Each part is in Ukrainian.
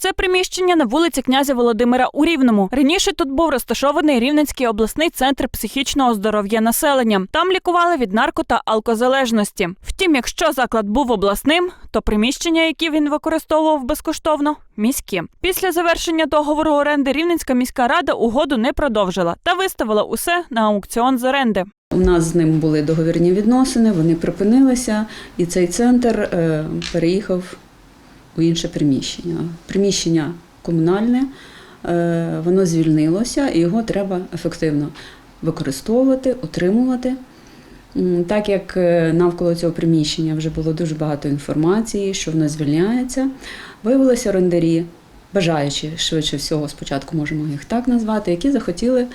Це приміщення на вулиці князя Володимира у Рівному. Раніше тут був розташований Рівненський обласний центр психічного здоров'я населення. Там лікували від нарко та алкозалежності. Втім, якщо заклад був обласним, то приміщення, які він використовував безкоштовно, міські. Після завершення договору оренди Рівненська міська рада угоду не продовжила та виставила усе на аукціон з оренди. У нас з ним були договірні відносини, вони припинилися, і цей центр е, переїхав у інше приміщення. Приміщення комунальне, е, воно звільнилося, і його треба ефективно використовувати, утримувати. Так як е, навколо цього приміщення вже було дуже багато інформації, що воно звільняється, виявилися орендарі, бажаючі швидше всього, спочатку можемо їх так назвати, які захотіли,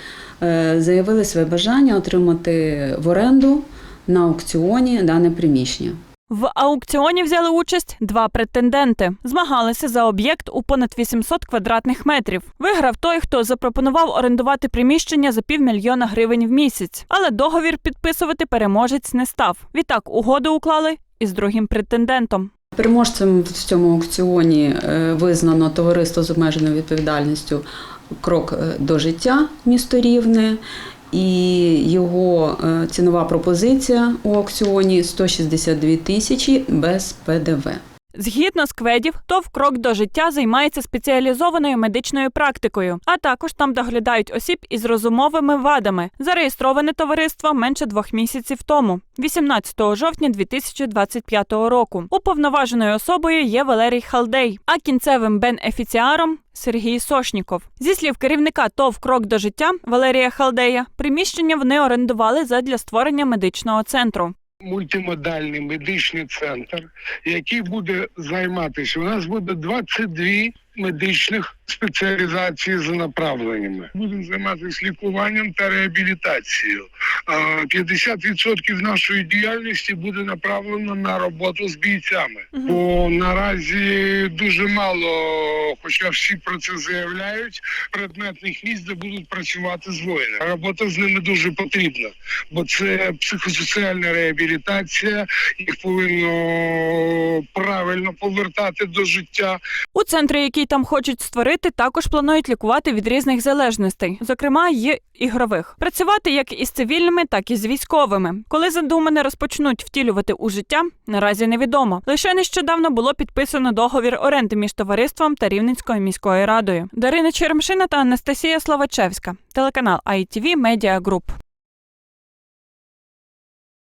е, заявили своє бажання отримати в оренду на аукціоні дане приміщення. В аукціоні взяли участь два претенденти. Змагалися за об'єкт у понад 800 квадратних метрів. Виграв той, хто запропонував орендувати приміщення за півмільйона гривень в місяць. Але договір підписувати переможець не став. Відтак угоду уклали із другим претендентом. Переможцем в цьому аукціоні е, визнано товариство з обмеженою відповідальністю Крок е, до життя місто Рівне. І його е, цінова пропозиція у аукціоні 162 тисячі без ПДВ. Згідно з кведів, ТОВ крок до життя займається спеціалізованою медичною практикою, а також там доглядають осіб із розумовими вадами. Зареєстроване товариство менше двох місяців тому, 18 жовтня 2025 року. Уповноваженою особою є Валерій Халдей, а кінцевим бенефіціаром Сергій Сошніков. Зі слів керівника ТОВ Крок до життя Валерія Халдея, приміщення вони орендували задля створення медичного центру. Мультимодальний медичний центр, який буде займатися. У нас буде 22 медичних спеціалізації за направленнями. Будемо займатися лікуванням та реабілітацією. А 50% нашої діяльності буде направлено на роботу з бійцями. Бо наразі дуже мало, хоча всі про це заявляють, предметних місць, де будуть працювати з воїнами. Робота з ними дуже потрібна, бо це психосоціальна реабілітація, їх повинно правильно повертати до життя. У центрі, який там хочуть створити, також планують лікувати від різних залежностей, зокрема й ігрових. Працювати як із цивільними, так і з військовими. Коли задумане розпочнуть втілювати у життя, наразі невідомо. Лише нещодавно було підписано договір оренди між товариством та Рівненською міською радою. Дарина Черемшина та Анастасія Словачевська, телеканал ITV Media Group.